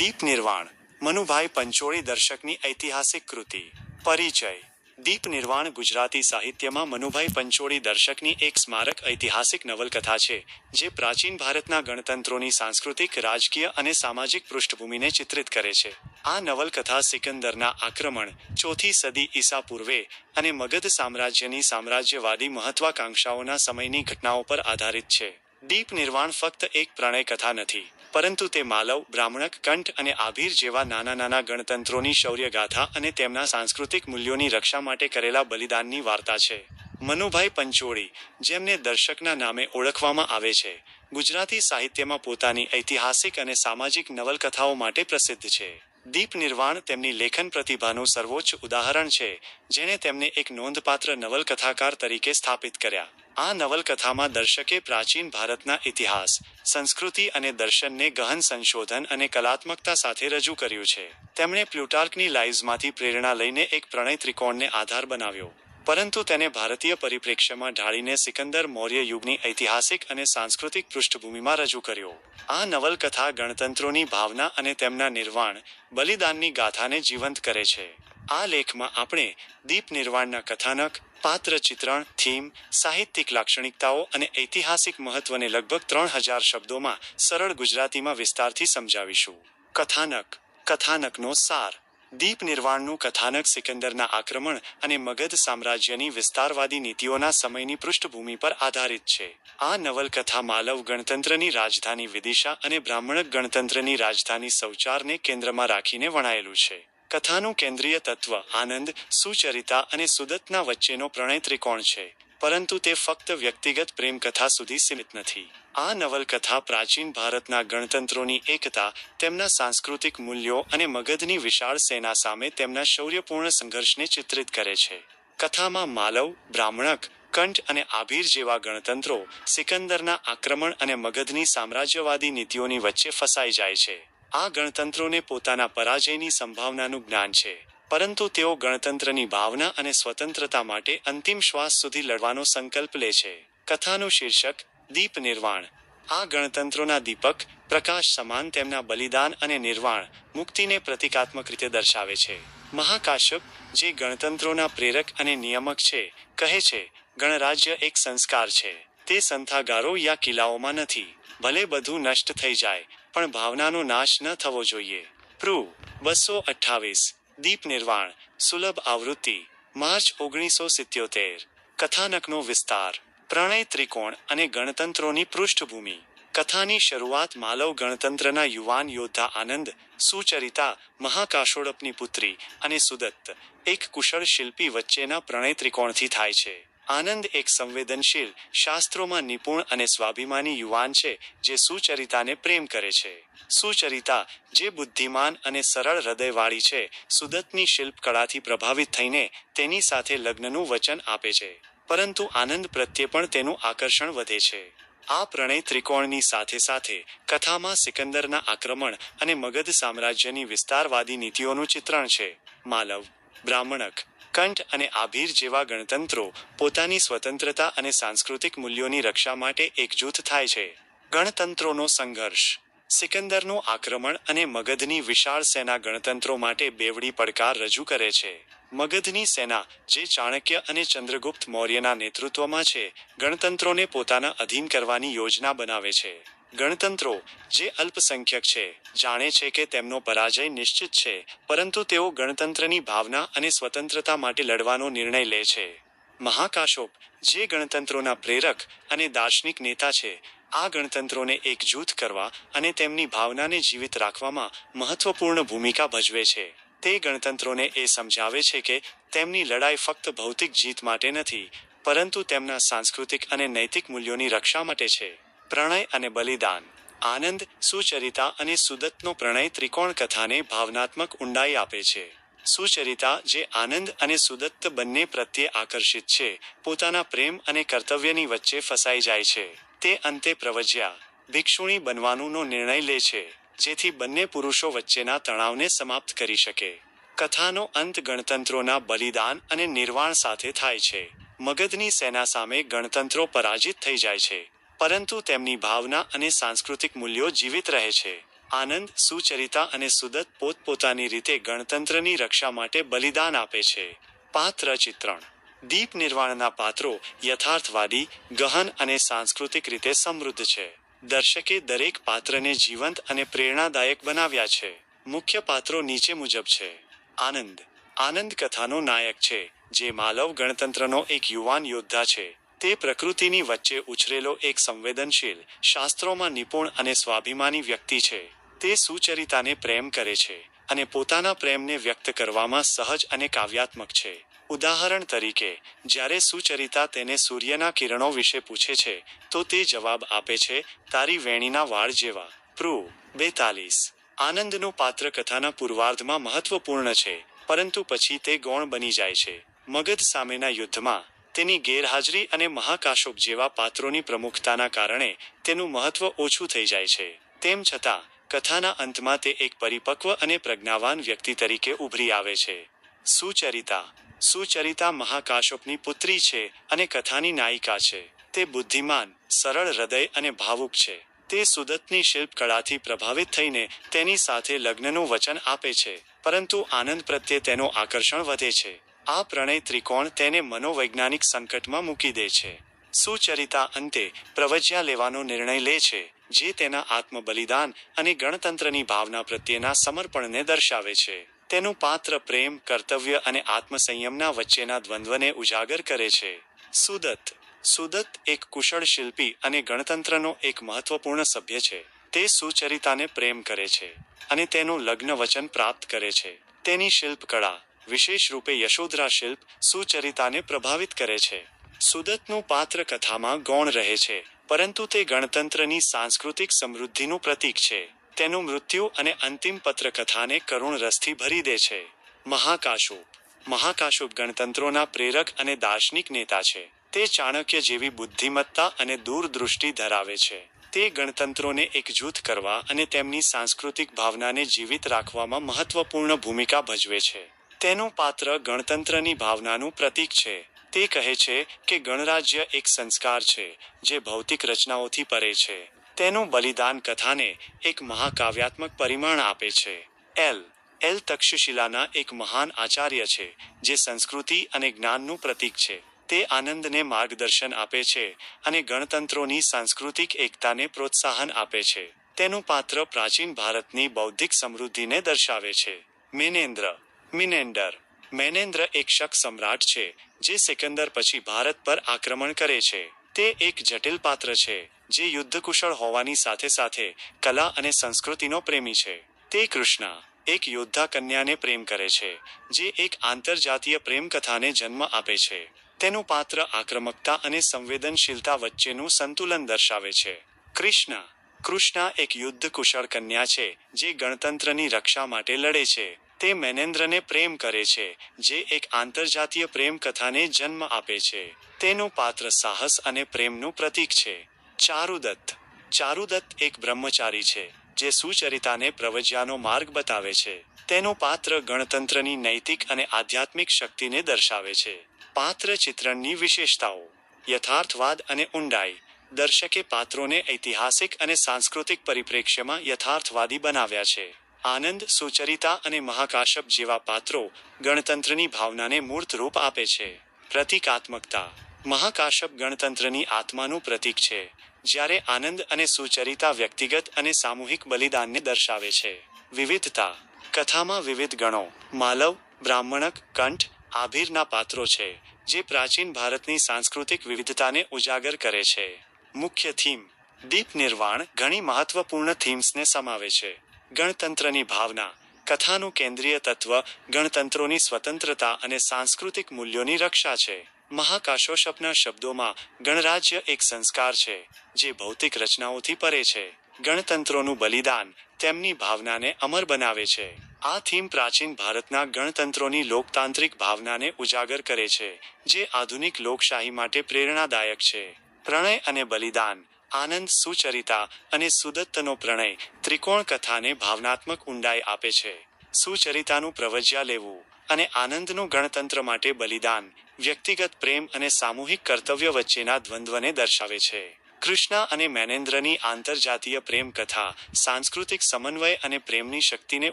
દીપ નિર્વાણ, મનુભાઈ પંચોળી દર્શકની ઐતિહાસિક કૃતિ. પરિચય, દીપ નિર્વાણ ગુજરાતી સાહિત્યમાં મનુભાઈ પંચોળી દર્શકની એક સ્મારક ઐતિહાસિક નવલકથા છે, જે પ્રાચીન ભારતના ગણતંત્રોની સાંસ્કૃતિક, રાજકીય અને સામાજિક પૃષ્ઠભૂમિને ચિત્રિત કરે છે. આ નવલકથા સિકંદરના આક્રમણ, ચોથી સદી ઈસા પૂર્વે અને મગધ સામ્રાજ્યની સામ્રાજ્યવાદી મહત્વાકાંક્ષાઓના સમયની ઘટનાઓ પર આધારિત છે. દીપ નિર્વાણ ફક્ત એક પ્રણય કથા નથી પરંતુ તે માલવ, બ્રાહ્મણક, કંઠ અને આભીર જેવા નાના નાના ગણતંત્રોની શૌર્યગાથા અને તેમના સાંસ્કૃતિક મૂલ્યોની રક્ષા માટે કરેલા બલિદાનની વાર્તા છે. મનુભાઈ પંચોળી, જેમને દર્શકના નામે ઓળખવામાં આવે છે, ગુજરાતી સાહિત્યમાં પોતાની ઐતિહાસિક અને સામાજિક નવલકથાઓ માટે પ્રસિદ્ધ છે. દીપ નિર્વાણ તેમની લેખન પ્રતિભાનું સર્વોચ્ચ ઉદાહરણ છે, જેણે તેમને એક નોંધપાત્ર નવલકથાકાર તરીકે સ્થાપિત કર્યા. આ નવલકથામાં દર્શકે પ્રાચીન ભારતના ઇતિહાસ, સંસ્કૃતિ અને દર્શનને ગહન સંશોધન અને કલાત્મકતા સાથે રજૂ કર્યું છે. તેમણે પ્લુટાર્કની લાઇવ્સમાંથી પ્રેરણા લઈને એક પ્રણય ત્રિકોણને આધાર બનાવ્યો. પરંતુ તેને ભારતીય પરિપ્રેક્ષ્યમાં ઢાળીને સિકંદર મૌર્ય યુગની ઐતિહાસિક અને સાંસ્કૃતિક પૃષ્ઠભૂમિમાં રજૂ કર્યો. આ નવલકથા ગણતંત્રોની ભાવના અને તેમના નિર્વાણ, બલિદાનની ગાથાને જીવંત કરે છે. આ લેખમાં આપણે દીપ નિર્વાણના કથાનક, પાત્ર ચિત્રણ, થીમ, સાહિત્યિક લાક્ષણિકતાઓ અને ઐતિહાસિક મહત્વને લગભગ ત્રણ હજાર શબ્દોમાં સરળ ગુજરાતીમાં વિસ્તારથી સમજાવીશું. કથાનક, કથાનકનો સાર. દીપ નિર્વાણનું કથાનક સિકંદરના આક્રમણ અને મગધ સામ્રાજ્યની વિસ્તારવાદી નીતિઓના સમયની પૃષ્ઠભૂમિ પર આધારિત છે. આ નવલકથા માલવ ગણતંત્રની રાજધાની વિદિશા અને બ્રાહ્મણક ગણતંત્રની રાજધાની સૌચારને કેન્દ્રમાં રાખીને વણાયેલું છે. કથાનું કેન્દ્રીય તત્વ આનંદ, સુચરિતા અને સુદત્તના વચ્ચેનો પ્રણય ત્રિકોણ છે. પરંતુ તે ફક્ત વ્યક્તિગત પ્રેમ કથા સુધી સીમિત નથી. આ નવલકથા પ્રાચીન ભારતના ગણતંત્રોની એકતા, તેમના સાંસ્કૃતિક મૂલ્યો અને મગધની વિશાળ સેના સામે તેમના શૌર્યપૂર્ણ સંઘર્ષને ચિત્રિત કરે છે. કથામાં માલવ, બ્રાહ્મણક, કંઠ અને આભીર જેવા ગણતંત્રો સિકંદરના આક્રમણ અને મગધની સામ્રાજ્યવાદી નીતિઓની વચ્ચે ફસાઈ જાય છે. આ ગણતંત્રોને પોતાના પરાજયની સંભાવનાનું જ્ઞાન છે, પરંતુ તેઓ ગણતંત્રની ભાવના અને સ્વતંત્રતા માટે અંતિમ શ્વાસ સુધી લડવાનો સંકલ્પ લે છે. કથાનું શીર્ષક દીપ નિર્વાણ. આ ગણતંત્રોના દીપક પ્રકાશ સમાન તેમના બલિદાન અને નિર્વાણ મુક્તિને પ્રતિકાત્મક રીતે દર્શાવે છે. મહાકાશ્યપ, જે ગણતંત્રોના પ્રેરક અને નિયામક છે, કહે છે, ગણરાજ્ય એક સંસ્કાર છે. તે સંથાગારો યા કિલ્લાઓમાં નથી. ભલે બધું નષ્ટ થઈ જાય, પણ ભાવનાનો નાશ ન થવો જોઈએ. પ્રૂ. બસો અઠ્ઠાવીસ. દીપ નિર્વાણ. સુલભ આવૃત્તિ. માર્ચ ઓગણીસો સિત્યોતેર. કથાનકનો વિસ્તાર. પ્રણય ત્રિકોણ અને ગણતંત્રોની પૃષ્ઠભૂમિ. કથાની શરૂઆત માલવ ગણતંત્રના યુવાન યોદ્ધા આનંદ, સુચરિતા, મહાકાશોડપની પુત્રી અને સુદત્ત, એક કુશળ શિલ્પી વચ્ચેના પ્રણય ત્રિકોણથી થાય છે. આનંદ એક સંવેદનશીલ, શાસ્ત્રોમાં નિપુણ અને સ્વાભિમાની યુવાન છે, જે સુચરિતાને પ્રેમ કરે છે. સુચરિતા, જે બુદ્ધિમાન અને સરળ હૃદયવાળી છે, સુદત્તની શિલ્પકળાથી પ્રભાવિત થઈને તેની સાથે લગ્નનું વચન આપે છે. પરંતુ આનંદ પ્રત્યે પણ તેનું આકર્ષણ વધે છે. આ પ્રણય ત્રિકોણની સાથે સાથે કથામાં સિકંદરના આક્રમણ અને મગધ સામ્રાજ્યની વિસ્તારવાદી નીતિઓનું ચિત્રણ છે. માલવ, બ્રાહ્મણક, કંઠ અને આભીર જેવા ગણતંત્રો પોતાની સ્વતંત્રતા અને સાંસ્કૃતિક મૂલ્યોની રક્ષા માટે એકજૂથ થાય છે. ગણતંત્રોનો સંઘર્ષ, સિકંદરનું આક્રમણ અને મગધની વિશાળ સેના ગણતંત્રો માટે બેવડી પડકાર રજૂ કરે છે. મગધની સેના, જે ચાણક્ય અને ચંદ્રગુપ્ત મૌર્યના નેતૃત્વમાં છે, ગણતંત્રોને પોતાના અધીન કરવાની યોજના બનાવે છે. ગણતંત્રો, જે અલ્પસંખ્યક છે, જાણે છે કે તેમનો પરાજય નિશ્ચિત છે, પરંતુ તેઓ ગણતંત્રની ભાવના અને સ્વતંત્રતા માટે લડવાનો નિર્ણય લે છે. મહાકાશોપ, જે ગણતંત્રોના પ્રેરક અને દાર્શનિક નેતા છે, આ ગણતંત્રોને એકજૂથ કરવા અને તેમની ભાવનાને જીવિત રાખવામાં મહત્વપૂર્ણ ભૂમિકા ભજવે છે. તે ગણતંત્રોને એ સમજાવે છે કે તેમની લડાઈ ફક્ત ભૌતિક જીત માટે નથી, પરંતુ તેમના સાંસ્કૃતિક અને નૈતિક મૂલ્યોની રક્ષા માટે છે. પ્રણય અને બલિદાન. આનંદ, સુચરિતા અને સુદત્તનો પ્રણય ત્રિકોણ કથાને ભાવનાત્મક ઊંડાઈ આપે છે. સુચરિતા, જે આનંદ અને સુદત્ત બંને પ્રત્યે આકર્ષિત છે, પોતાના પ્રેમ અને કર્તવ્યની વચ્ચે ફસાઈ જાય છે. તે અંતે પ્રવજ્યા. ભિક્ષુણી બનવાનુંનો નિર્ણય લે છે. જેથી બંને પુરુષો વચ્ચેના તણાવને સમાપ્ત કરી શકે. કથાનો અંત ગણતંત્રોના બલિદાન અને નિર્વાણ સાથે થાય છે. મગધની સેના સામે ગણતંત્રો પરાજિત થઈ જાય છે. પરંતુ તેમની ભાવના અને સાંસ્કૃતિક મૂલ્યો જીવિત રહે છે. આનંદ, સુચરિતા અને સુદત પોતપોતાની રીતે ગણતંત્રની રક્ષા માટે બલિદાન આપે છે. પાત્ર ચિત્રણ. દીપ નિર્વાણના પાત્રો યથાર્થવાદી, ગહન અને સાંસ્કૃતિક રીતે સમૃદ્ધ છે. દર્શકે દરેક પાત્રને જીવંત અને પ્રેરણાદાયક બનાવ્યા છે. મુખ્ય પાત્રો નીચે મુજબ છે. આનંદ. આનંદ કથાનો નાયક છે, જે માલવ ગણતંત્રનો એક યુવાન યોદ્ધા છે. તે પ્રકૃતિની વચ્ચે ઉછરેલો એક સંવેદનશીલ, શાસ્ત્રોમાં નિપુણ અને સ્વાભિમાની વ્યક્તિ છે. તે સુચરિતાને પ્રેમ કરે છે અને પોતાના પ્રેમને વ્યક્ત કરવામાં સહજ અને કાવ્યાત્મક છે. ઉદાહરણ તરીકે, જ્યારે સુચરિતા તેને સૂર્યના કિરણો વિશે પૂછે છે, તો તે જવાબ આપે છે, તારી વેણીના વાળ જેવા. પ્રૂ. બેતાલીસ. આનંદનું પાત્ર કથાના પૂર્વાર્ધમાં મહત્વપૂર્ણ છે, પરંતુ પછી તે ગૌણ બની જાય છે. મગધ સામેના યુદ્ધમાં, તેની ગેરહાજરી અને મહાકાશોપ જેવા પાત્રોની પ્રમુખતાના કારણે તેનું મહત્વ ઓછું થઈ જાય છે. તેમ છતાં, કથાના અંતમાં તે એક પરિપક્વ અને પ્રજ્ઞાવાન વ્યક્તિ તરીકે ઉભરી આવે છે. સુચરિતા. સુચરિતા મહાકાશોપની પુત્રી છે અને કથાની નાયિકા છે. તે બુદ્ધિમાન, સરળ હૃદય અને ભાવુક છે. તે સુદત્તની શિલ્પકળાથી પ્રભાવિત થઈને તેની સાથે લગ્નનું વચન આપે છે, પરંતુ આનંદ પ્રત્યે તેનું આકર્ષણ વધે છે. આ પ્રણય ત્રિકોણ તેને મનોવૈજ્ઞાનિક સંકટમાં મૂકી દે છે. સુચરિતા અંતે પ્રવજ્યા લેવાનો નિર્ણય લે છે, જે તેના આત્મબલિદાન અને ગણતંત્રની ભાવના પ્રત્યેના સમર્પણને દર્શાવે છે. તેનું પાત્ર પ્રેમ, કર્તવ્ય અને આત્મસંયમના વચ્ચેના દ્વંદ્વને ઉજાગર કરે છે. સુદત સુદત એક કુશળ શિલ્પી અને ગણતંત્રનો એક મહત્વપૂર્ણ સભ્ય છે. તે સુચરિતાને પ્રેમ કરે છે અને તેનું લગ્ન વચન પ્રાપ્ત કરે છે. તેની શિલ્પકળા, વિશેષ રૂપે યશોધરા શિલ્પ, સુચરિતાને પ્રભાવિત કરે છે. સુદતનું પાત્ર કથામાં ગૌણ રહે છે, પરંતુ તે ગણતંત્રની સાંસ્કૃતિક સમૃદ્ધિનું પ્રતીક છે. તેનું મૃત્યુ અને અંતિમ પત્રકથાને કરુણ રસથી ભરી દે છે. મહાકાશુપ. મહાકાશુપ ગણતંત્રોના પ્રેરક અને દાર્શનિક નેતા છે. તે ચાણક્ય જેવી બુદ્ધિમત્તા અને દૂરદૃષ્ટિ ધરાવે છે. તે ગણતંત્રોને એકજૂથ કરવા અને તેમની સાંસ્કૃતિક ભાવનાને જીવિત રાખવામાં મહત્વપૂર્ણ ભૂમિકા ભજવે છે. તેનું પાત્ર ગણતંત્રની ભાવનાનું પ્રતીક છે. તે કહે છે કે ગણરાજ્ય એક સંસ્કાર છે, જે ભૌતિક રચનાઓથી પરે છે. તેનું બલિદાન કથાને એક મહાકાવ્યાત્મક પરિમાણ આપે છે. એલ. એલ. તક્ષશિલાના એક મહાન આચાર્ય છે, જે સંસ્કૃતિ અને જ્ઞાનનું પ્રતીક છે. તે આનંદને માર્ગદર્શન આપે છે અને ગણતંત્રોની સાંસ્કૃતિક એકતાને પ્રોત્સાહન આપે છે. તેનું પાત્ર પ્રાચીન ભારતની બૌદ્ધિક સમૃદ્ધિને દર્શાવે છે. મેનેન્દ્ર. મિનેન્ડર. મેનેન્દ્ર એક શક સમ્રાટ છે, જે સિકંદર પછી ભારત પર આક્રમણ કરે છે. તે એક જટિલ પાત્ર છે, જે યુદ્ધકુશળ હોવાની સાથે સાથે કલા અને સંસ્કૃતિનો પ્રેમી છે. તે કૃષ્ણા, એક યોદ્ધા કન્યાને પ્રેમ કરે છે, જે એક આંતરજાતીય પ્રેમ કથાને જન્મ આપે છે. તેનું પાત્ર આક્રમકતા અને સંવેદનશીલતા વચ્ચેનું સંતુલન દર્શાવે છે. કૃષ્ણ, કૃષ્ણા એક યુદ્ધ કુશળ કન્યા છે, જે ગણતંત્રની રક્ષા માટે લડે છે. તે મેનેન્દ્રને પ્રેમ કરે છે, જે એક આંતરજાતીય પ્રેમ કથાને જન્મ આપે છે. તેનું પાત્ર સાહસ અને પ્રેમનું પ્રતીક છે. ચારુદત્ત. ચારુદત્ત એક બ્રહ્મચારી છે, જે સુચરિતાને પ્રવજ્યાનો માર્ગ બતાવે છે. તેનું પાત્ર ગણતંત્રની નૈતિક અને આધ્યાત્મિક શક્તિને દર્શાવે છે. પાત્ર ચિત્રણની વિશેષતાઓ. યથાર્થવાદ અને ઊંડાઈ. દર્શકે પાત્રોને ઐતિહાસિક અને સાંસ્કૃતિક પરિપ્રેક્ષ્યમાં યથાર્થવાદી બનાવ્યા છે. આનંદ, સુચરિતા અને મહાકાશપ જેવા પાત્રો ગણતંત્રની ભાવનાને મૂર્ત રૂપ આપે છે. પ્રતિકાત્મકતા. મહાકાશપ ગણતંત્રની આત્માનું પ્રતીક છે, જ્યારે આનંદ અને સુચરિતા વ્યક્તિગત અને સામૂહિક બલિદાનને દર્શાવે છે. વિવિધતા. કથામાં વિવિધ ગણો. માલવ, બ્રાહ્મણક, કંઠ, આભીરના પાત્રો છે, જે પ્રાચીન ભારતની સાંસ્કૃતિક વિવિધતાને ઉજાગર કરે છે. મુખ્ય થીમ. દીપ નિર્વાણ ઘણી મહત્વપૂર્ણ થીમ્સને સમાવે છે. ગણતંત્રની ભાવના, કથાનું કેન્દ્રીય તત્વ, ગણતંત્રોની સ્વતંત્રતા અને સાંસ્કૃતિક મૂલ્યોની રક્ષા છે. મહાકાશોશપના શબ્દોમાં ગણરાજ્ય એક સંસ્કાર છે, જે ભૌતિક રચનાઓથી પરે છે. ગણતંત્રોનું બલિદાન તેમની ભાવનાને અમર બનાવે છે. આ થીમ પ્રાચીન ભારતના ગણતંત્રોની લોકતાંત્રિક ભાવનાને ઉજાગર કરે છે, જે આધુનિક લોકશાહી માટે પ્રેરણાદાયક છે. પ્રણય અને બલિદાન આનંદ સુચરિતા અને સુદત્તનો પ્રણય ત્રિકોણ કથાને ભાવનાત્મક ઊંડાઈ આપે છે. સુચરિતાનું પ્રવજ્યા લેવું અને આનંદનું ગણતંત્ર માટે બલિદાન વ્યક્તિગત પ્રેમ અને સામૂહિક કર્તવ્ય વચ્ચેના દ્વંદ્વને દર્શાવે છે. કૃષ્ણ અને મેનેન્દ્રની આંતરજાતીય પ્રેમ કથા સાંસ્કૃતિક સમન્વય અને પ્રેમની શક્તિને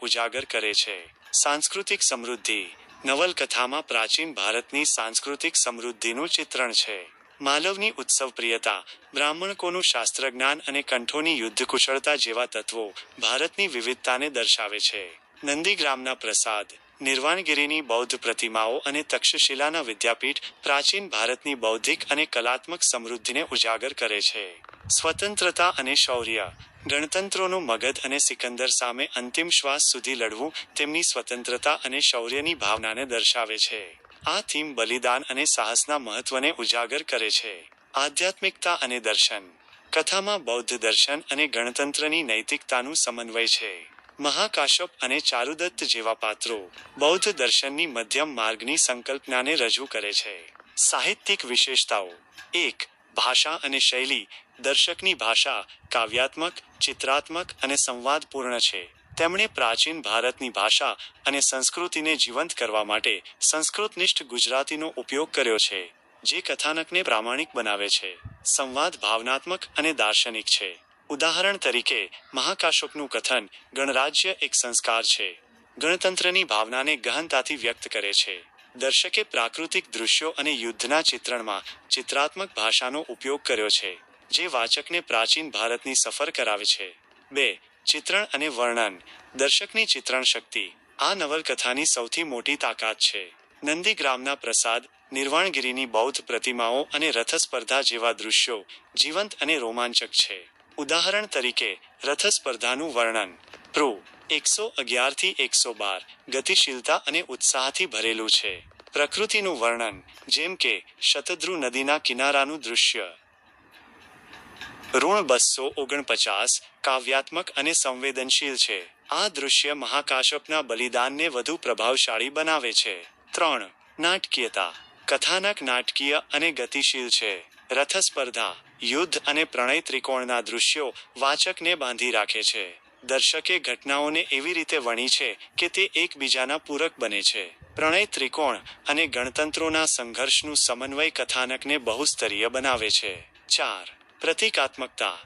ઉજાગર કરે છે. સાંસ્કૃતિક સમૃદ્ધિ નવલકથામાં પ્રાચીન ભારતની સાંસ્કૃતિક સમૃદ્ધિનું ચિત્રણ છે. માલવની ઉત્સવપ્રિયતા બ્રાહ્મણકોનું શાસ્ત્ર જ્ઞાન અને કંઠોની યુદ્ધ કુશળતા જેવા તત્વો ભારતની વિવિધતાને દર્શાવે છે. નંદીગ્રામના પ્રસાદ, નિર્વાણગીરીની બૌદ્ધ પ્રતિમાઓ અને તક્ષશિલાના વિદ્યાપીઠ પ્રાચીન ભારતની બૌદ્ધિક અને કલાત્મક સમૃદ્ધિને ઉજાગર કરે છે. સ્વતંત્રતા અને શૌર્ય ગણતંત્રોનું મગધ અને સિકંદર સામે અંતિમ શ્વાસ સુધી લડવું તેમની સ્વતંત્રતા અને શૌર્યની ભાવનાને દર્શાવે છે. આ થીમ બલિદાન અને સાહસના મહત્વને ઉજાગર કરે છે. આધ્યાત્મિકતા અને દર્શન. કથામાં બૌદ્ધ દર્શન અને ગણતંત્રની નૈતિકતાનું સમન્વય છે. મહાકાશ્યપ અને ચારુદત્ત જેવા પાત્રો બૌદ્ધ દર્શનની મધ્યમ માર્ગની સંકલ્પનાને રજૂ કરે છે. સાહિત્યિક વિશેષતાઓ. એક, ભાષા અને શૈલી દર્શકની ભાષા કાવ્યાત્મક, ચિત્રાત્મક અને સંવાદપૂર્ણ છે. તેમણે પ્રાચીન ભારતની ભાષા અને સંસ્કૃતિને જીવંત કરવા માટે સંસ્કૃતનિષ્ઠ ગુજરાતીનો ઉપયોગ કર્યો છે, જે કથાનકને પ્રામાણિક બનાવે છે. સંવાદ ભાવનાત્મક અને દાર્શનિક છે. ઉદાહરણ તરીકે, મહાકાશોકનું કથન ગણરાજ્ય એક સંસ્કાર છે. ગણતંત્રની ભાવનાને ગહનતાથી વ્યક્ત કરે છે. દર્શકે પ્રાકૃતિક દૃશ્યો અને યુદ્ધના ચિત્રણમાં ચિત્રાત્મક ભાષાનો ઉપયોગ કર્યો છે. જે વાચકને પ્રાચીન ભારતની સફર કરાવે છે. બે, ચિત્રણ અને વર્ણન. દર્શકની ચિત્રણ શક્તિ. આ નવલકથાની સૌથી મોટી તાકાત છે. નંદીગ્રામના પ્રસાદ, નિર્વાણગિરીની બૌદ્ધ પ્રતિમાઓ અને રથ સ્પર્ધા જેવા દૃશ્યો જીવંત અને રોમાંચક છે. ઉદાહરણ તરીકે રથ સ્પર્ધાનું વર્ણન. પ્રો. એકસો અગિયારથી એકસો બાર. ગતિશીલતા અને ઉત્સાહથી ભરેલું છે. પ્રકૃતિનું વર્ણન, જેમ કે શતદ્રુ નદીના કિનારાનું દૃશ્ય. ઋણ બસો ઓગણપચાસ કાવ્યાત્મક અને સંવેદનશીલ છે. આ દૃશ્ય મહાકાશ્યપના બલિદાનને વધુ પ્રભાવશાળી બનાવે છે. ત્રણ, નાટકીયતા. કથાનક નાટકીય અને ગતિશીલ છે. રથ સ્પર્ધા યુદ્ધ અને પ્રણય ત્રિકોણના દૃશ્યો વાચકને બાંધી રાખે છે. દર્શકે ઘટનાઓને એવી રીતે વણી છે કે તે એકબીજાના પૂરક બને છે. પ્રણય ત્રિકોણ અને ગણતંત્રોના સંઘર્ષનું સમન્વય કથાનકને બહુસ્તરીય બનાવે છે. ચાર પ્રતિકાત્મકતા.